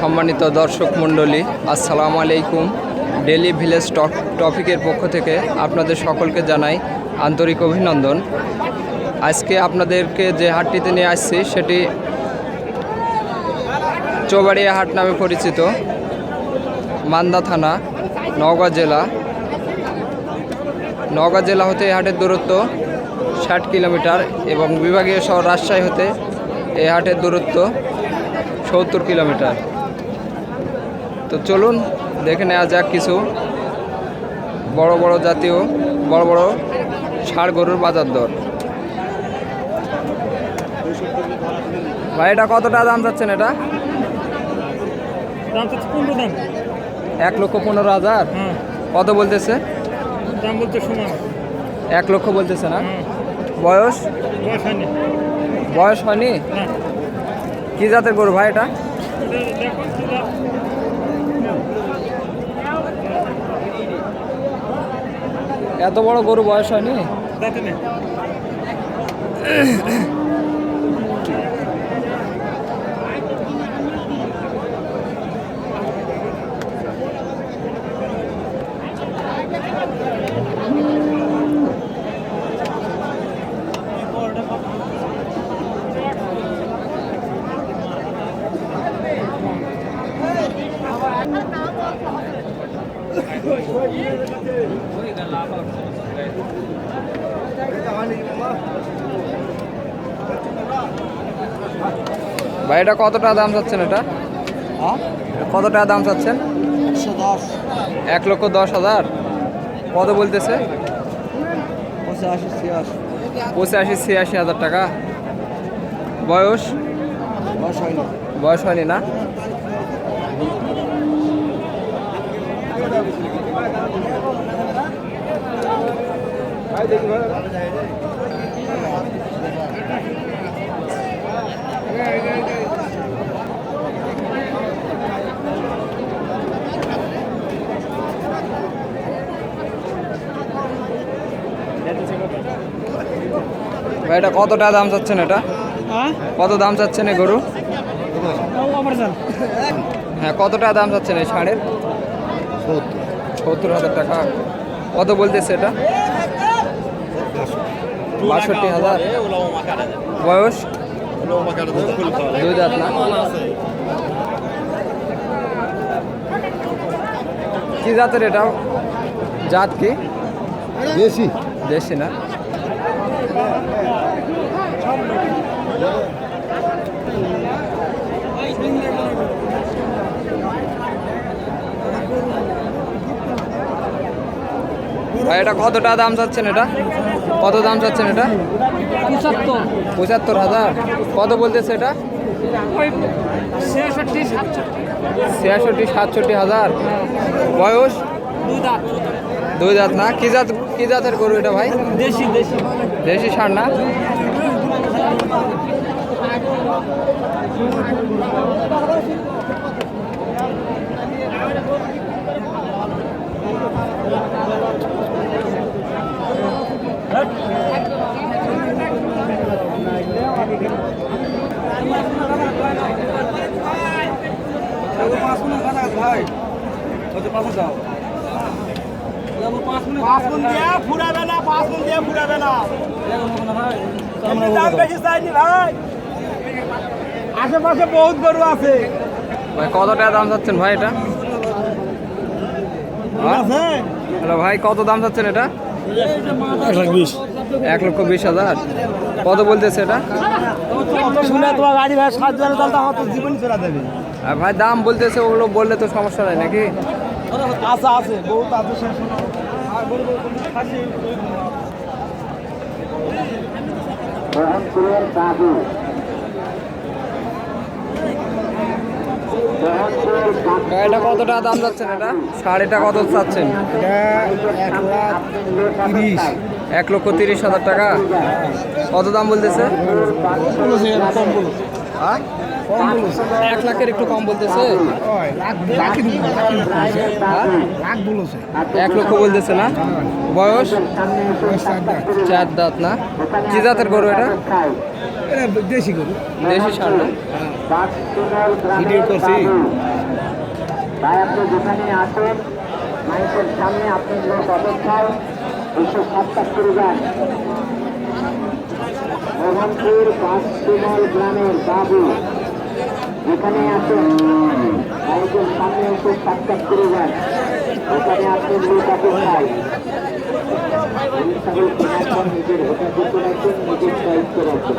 সম্মানিত দর্শক মণ্ডলী, আসসালামু আলাইকুম। ডেলি ভিলেজ টক টপিকের পক্ষ থেকে আপনাদের সকলকে জানাই আন্তরিক অভিনন্দন। আজকে আপনাদেরকে যে হাটটিতে নিয়ে আসছি, সেটি চৌবাড়িয়া হাট নামে পরিচিত। মান্দা থানা, নওগাঁ জেলা। নওগাঁ জেলা হতে এই হাটের দূরত্ব ষাট কিলোমিটার এবং বিভাগীয় শহর রাজশাহী হতে এই হাটের দূরত্ব সত্তর কিলোমিটার। তো চলুন দেখে নেওয়া যাক কিছু বড় বড় জাতীয় বড় বড় ষাড় গরুর বাজার দর। ভাই এটা কতটা দাম যাচ্ছেন এটা? এক লক্ষ পনেরো হাজার? হ্যাঁ। কত বলতেছে? দাম বলতে সমান। এক লক্ষ বলতেছে না? হ্যাঁ। বয়স? বয়স হয়নি। বয়স কি জাতের গরু ভাই এটা এটা দেখো সেটা এত বড় গরু বয়স হয়নি? দাঁতে নেই ভাই এটা কত টাকা দাম চাচ্ছেন এটা? কত টাকা দাম চাচ্ছেন? এক লক্ষ দশ হাজার? কত বলতেছে? পঁচাশি ছিয়াশি। হাজার টাকা। বয়স? বয়স হয়নি না? এটা কত টাকা দাম চাচ্ছেন এটা? হ্যাঁ? কত দাম চাচ্ছেন এই গরু? হ্যাঁ কত টাকা দাম চাচ্ছেন এই ষাঁড়ের? সত্তর হাজার টাকা। কত বলতেছে এটা? বাষট্টি হাজার বয়স? দুই দাঁত না? কি জাতের এটা? জাত কি? বেশি দেশি না? ভাই এটা কত টাকা দাম চাচ্ছেন এটা? কত দাম চাচ্ছেন এটা? পঁচাত্তর। পঁচাত্তর হাজার। কত বলতেছে এটা? ওই ছেষট্টি সাতষট্টি। ছিয়াষট্টি সাতষট্টি হাজার। বয়স? দুই দাঁত। না? কি জাত কি জাতের গরু এটা ভাই? দেশি দেশি। দেশি সার না? পাঁচ মিনিট কথা ভাই হয়তো পাঁচ দাও পাঁচ গুণ দিয়ে আশেপাশে বহুত গরু আছে ভাই কত টাকা দাম চাচ্ছেন ভাই এটা হ্যালো ভাই কত দাম চাচ্ছেন এটা এক লক্ষ বিশ হাজার। কত বলতেছে এটা শুনে তোমার গাড়ি ভাই সাত হাজার দাম জীবন চলা দেবে। আর ভাই দাম বলতেছে ওগুলো বললে তো সমস্যা নাই নাকি? আশা আছে বহুত আছে এটা কত টাকা দাম যাচ্ছেন এটা? শাড়িটা কত চাচ্ছেন? এক লক্ষ তিরিশ হাজার টাকা। কত দাম বলতেছে? এক লাখের একটু কম বলতেছে? এক লক্ষ বলতেছে না? বয়স? চার দাঁত না? কি জাতের গরু এটা? দেশি গরু। দেশি সার ভিডিও করছি। তাই আপনি যেখানে আসেন মাইকের সামনে আপনি লোক অপেক্ষায় এসে সাক্ষাৎ করে যান। মোহনপুর বাসবিমল গ্রামের বাবু। যেখানে আসেন মাইকের সামনে এসে সাক্ষাৎ করে যান ওখানে আপনি লোক অপেক্ষায় এই সকল কেনার পর নিজের হোটেল রাখুন নিজের দায়িত্ব রাখুন